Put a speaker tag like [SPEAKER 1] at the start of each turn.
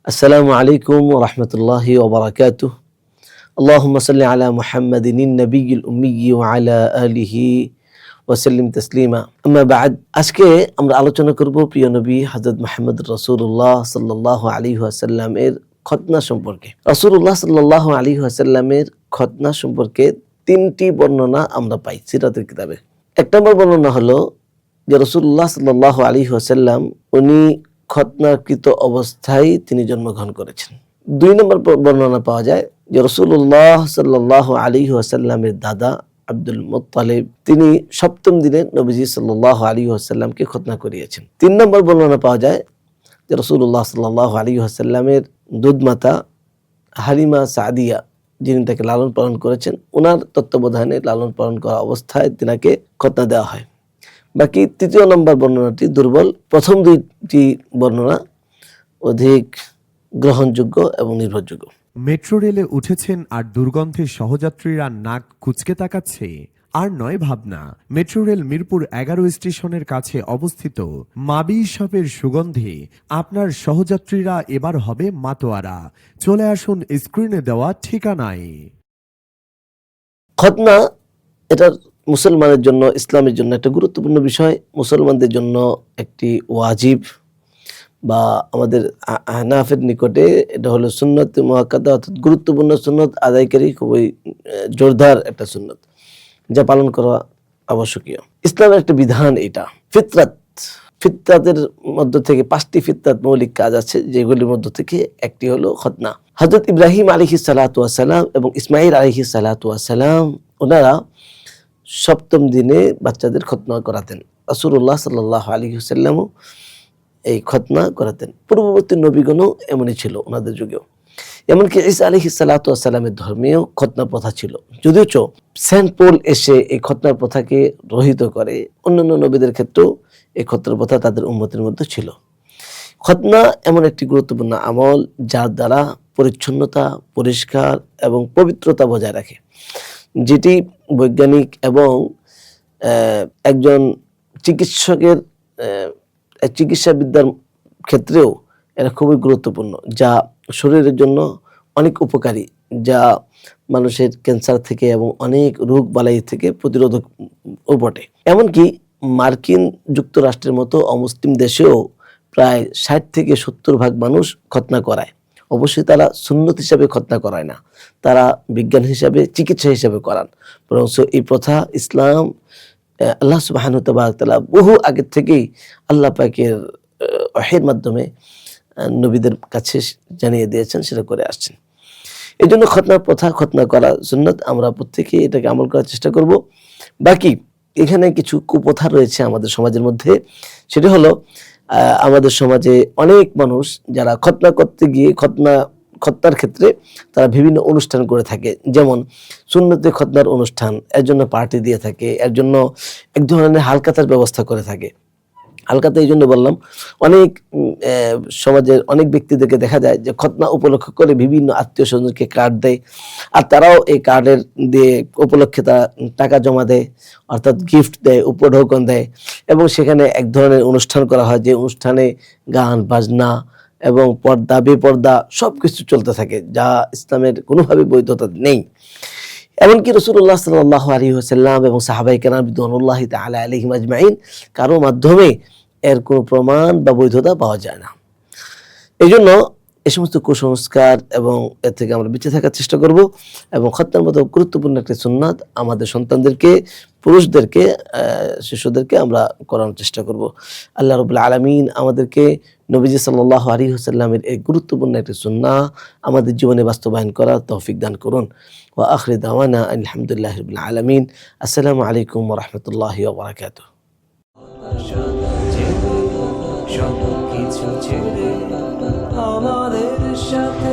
[SPEAKER 1] السلام عليكم ورحمة الله وبركاته اللهم صل على محمد النبي الأمي وعلى آله ওয়াসাল্লিম তসলিমা আম্মা বাদ আজকে আমরা আলোচনা করব প্রিয় নবী হযরত মুহাম্মদ রাসূলুল্লাহ সাল্লাল্লাহু আলাইহি ওয়াসাল্লামের খতনা সম্পর্কে রাসূলুল্লাহ সাল্লাল্লাহু আলাইহি ওয়াসাল্লামের খতনা সম্পর্কে তিনটি বর্ণনা আমরা পাই সিরাতের কিতাবে এক নম্বর বর্ণনা হলো যে রসুল্লাহ সাল্লাহ আলী ওয়াসাল্লাম উনি খতনাকৃত অবস্থায় তিনি জন্মগ্রহণ করেছেন। দুই নম্বর বর্ণনা পাওয়া যায় যে রসুল্লাহ সাল্লাহ আলী ওয়াসাল্লামের দাদা আব্দুল মোত্তালেব, তিনি সপ্তম দিনে নবীজি সাল্লাহ আলী ওয়াসাল্লামকে খতনা করিয়েছেন। তিন নম্বর বর্ণনা পাওয়া যায় যে রসুল্লাহ সাল্লাহ আলী ওয়াসাল্লামের দুধমাতা হালিমা সাদিয়া, যিনি তাকে লালন পালন করেছেন ওনার তত্ত্বাবধানে লালন পালন করা অবস্থায় তিনাকে খতনা দেওয়া হয়। বাকি তৃতীয় নম্বর বর্ণনাটি দুর্বল। প্রথম দুইটি বর্ণনা অধিক গ্রহণযোগ্য এবং নির্ভরযোগ্য।
[SPEAKER 2] মেট্রো রেলে উঠেছেন আর দুর্গন্ধে সহযাত্রীরা নাক কুচকে তাকাচ্ছে। আর নয় ভাবনা মেট্রো রেল মিরপুর এগারো স্টেশনের কাছে অবস্থিত মাবি শপের সুগন্ধে আপনার সহযাত্রীরা এবার হবে মাতোয়ারা। চলে আসুন স্ক্রিনে দেওয়া ঠিকানায়।
[SPEAKER 1] খতনা এটা মুসলমানের জন্য, ইসলামের জন্য একটা গুরুত্বপূর্ণ বিষয়। মুসলমানদের জন্য একটি ওয়াজিব বা আমাদের হানাফের নিকটে এটা হলো সুন্নত মহাকাদা অর্থাৎ গুরুত্বপূর্ণ সুন্নত আদায়কারী, খুবই জোরদার একটা সুন্নত, যা পালন করা আবশ্যকীয়। ইসলামের একটা বিধান এটা, ফিতরাত। ফিতরাতের মধ্য থেকে পাঁচটি ফিতরাত মৌলিক কাজ আছে, যেগুলির মধ্য থেকে একটি হলো খতনা হজরত ইব্রাহিম আলিহি সালাতাম এবং ইসমাইল আলিহি সালাতাম ওনারা সপ্তম দিনে বাচ্চাদের খতনা করাতেন। রাসূলুল্লাহ সাল্লাহ আলী হুসাল্লামও এই খতনা করাতেন। পূর্ববর্তী নবীগণও এমনই ছিল ওনাদের যুগেও। এমনকি ইসা আলহি সালাতামের ধর্মেও খতনা প্রথা ছিল। যদিও চ, সেন্ট পোল এসে এই খতনার প্রথাকে রহিত করে, অন্যান্য নবীদের ক্ষেত্রেও এই খতনার প্রথা তাদের উন্মতির মধ্যে ছিল। খতনা এমন একটি গুরুত্বপূর্ণ আমল যার দ্বারা পরিচ্ছন্নতা, পরিষ্কার এবং পবিত্রতা বজায় রাখে। যেটি বৈজ্ঞানিক এবং একজন চিকিৎসকের চিকিৎসাবিদ্যার ক্ষেত্রেও এটা খুবই গুরুত্বপূর্ণ, যা শরীরের জন্য অনেক উপকারী, যা মানুষের ক্যান্সার থেকে এবং অনেক রোগ বালাই থেকে প্রতিরোধক বটে। এমনকি মার্কিন যুক্তরাষ্ট্রের মতো অমুসলিম দেশেও প্রায় ষাট থেকে সত্তর ভাগ মানুষ খতনা করায়। অবশ্যই তারা সুন্নত হিসাবে খতনা করায় না। তারা বিজ্ঞান হিসাবে, চিকিৎসা হিসাবে করান। বরং এই প্রথা ইসলাম আল্লাহ সুবাহানু বহু আগের থেকেই আল্লাহ পাকের অহের মাধ্যমে নবীদের কাছে জানিয়ে দিয়েছেন, সেটা করে আসছেন। এই জন্য খতনার প্রথা খতনা করা সুন্নত আমরা প্রত্যেকেই এটাকে আমল করার চেষ্টা করব। বাকি এখানে কিছু কুপ্রথা রয়েছে আমাদের সমাজের মধ্যে। সেটা হলো আমাদের সমাজে অনেক মানুষ যারা খতনা করতে গিয়ে খতনা খতনার ক্ষেত্রে তারা বিভিন্ন অনুষ্ঠান করে থাকে। যেমন সুন্নতে খতনার অনুষ্ঠান, এর জন্য পার্টি দিয়ে থাকে, এর জন্য এক ধরনের হালকাতার ব্যবস্থা করে থাকে। হালকাতা এই জন্য বললাম, অনেক সমাজের অনেক ব্যক্তিদেরকে দেখা যায় যে খতনা উপলক্ষ করে বিভিন্ন আত্মীয় স্বজনকে কার্ড দেয়। আর তারাও এই কার্ডের দিয়ে উপলক্ষে তারা টাকা জমা দেয়, অর্থাৎ গিফট দেয়, উপঢৌকন দেয়। এবং সেখানে এক ধরনের অনুষ্ঠান করা হয় যে অনুষ্ঠানে গান, বাজনা এবং পর্দা, বেপর্দা সব কিছু চলতে থাকে, যা ইসলামের কোনোভাবে বৈধতা নেই। এমনকি রসুল্লাহ সাল্লাহ আলী হাসাল্লাম এবং সাহাবাই কেনার বিদ্যানুল্লাহ তালা আলহিম আজমাইন কারও মাধ্যমে এর কোনো প্রমাণ বা বৈধতা পাওয়া যায় না। এই জন্য এই সমস্ত কুসংস্কার এবং এর থেকে আমরা বেঁচে থাকার চেষ্টা করব এবং খত্তার মতো গুরুত্বপূর্ণ একটি সুন্নাত আমাদের সন্তানদেরকে, পুরুষদেরকে শিশুদেরকে আমরা করানোর চেষ্টা করব। আল্লাহ রবুল্লা আলমিন আমাদেরকে নবীজি সাল্লাহ আলী হুসাল্লামের এই গুরুত্বপূর্ণ একটি সুন্না আমাদের জীবনে বাস্তবায়ন করার তৌফিক দান করুন। ও আখরি দাওয়ানা আলহামদুলিল্লাহ রবিল আলমিন। আসসালামু আলাইকুম রহমতুল্লাহ ওবরাকাতুহ
[SPEAKER 3] সব কিছু ছেড়ে আমাদের সাথে